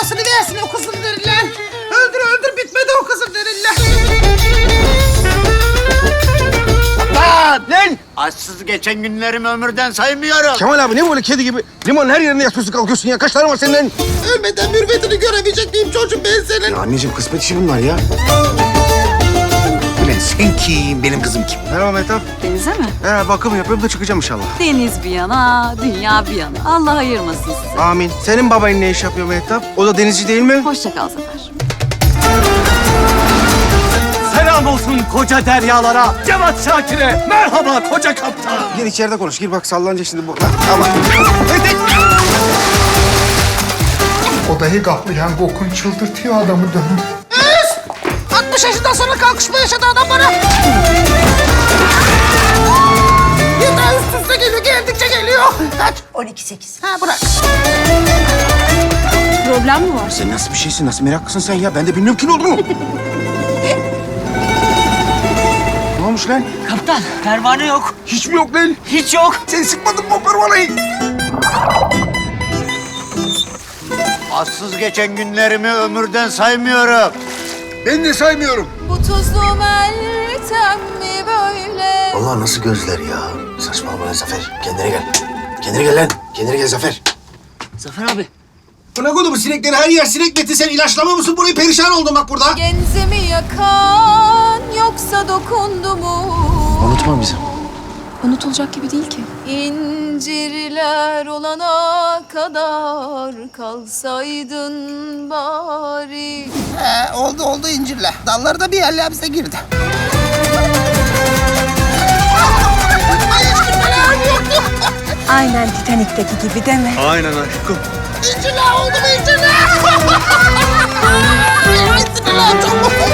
gelsin o kızıl deriler. Öldür öldür bitmedi o kızıl deriler. Lan! Lan! Açsız geçen günlerimi ömürden saymıyorum. Kemal abi ne böyle kedi gibi limon her yerine yatıyorsun kalkıyorsun ya. Kaç tane var senin? Ölmeden mürvetini göremeyecek miyim çocuğum ben senin? Ya anneciğim kısmet işi bunlar ya. Sen kim, benim kızım kim? Merhaba Mehtap. Denize mi? He bakım yapıyorum da çıkacağım inşallah. Deniz bir yana, dünya bir yana. Allah ayırmasın sizi. Amin. Senin babayın ne iş yapıyor Mehtap? O da denizci değil mi? Hoşça kal Zafer. Selam olsun koca deryalara. Cevat Şakir'e merhaba koca kaptan. Gir içeride konuş. Gir bak sallanacak şimdi bu. Ha, Ama. Odayı kaplayan kokun çıldırtıyor adamı döndü. 60 yaşından sonra kalkışma yaşadı adam bana. Yeter üst üste geliyor geldikçe geliyor. Kaç? 12-8. Ha bırak. Problem mi var? Sen nasıl bir şeysin? Nasıl meraklısın sen ya? Ben de bilmiyorum ki ne olduğunu. ne olmuş lan? Kaptan pervane yok. Hiç mi yok lan? Hiç yok. Sen sıkmadın mı o pervaneyi? Açsız geçen günlerimi ömürden saymıyorum. Ben de saymıyorum. Bu tuzlu meltem mi böyle? Allah nasıl gözler ya? Saçmalama lan Zafer. Kendine gel. Kendine gel lan. Kendine gel Zafer. Zafer abi. Buna kodu bu sinekleri her yer sinek beti. Sen ilaçlama mısın? Burayı perişan oldum bak burada. Genzimi yakan yoksa dokundu mu? Unutma bizi. Unutulacak gibi değil ki. İncirler olana kadar kalsaydın bari. He, oldu oldu incirler. Dalları da bir yerle bize girdi. Ay. Aynen Titanik'teki gibi deme. Aynen aşkım. İncirler oldu mu incirler?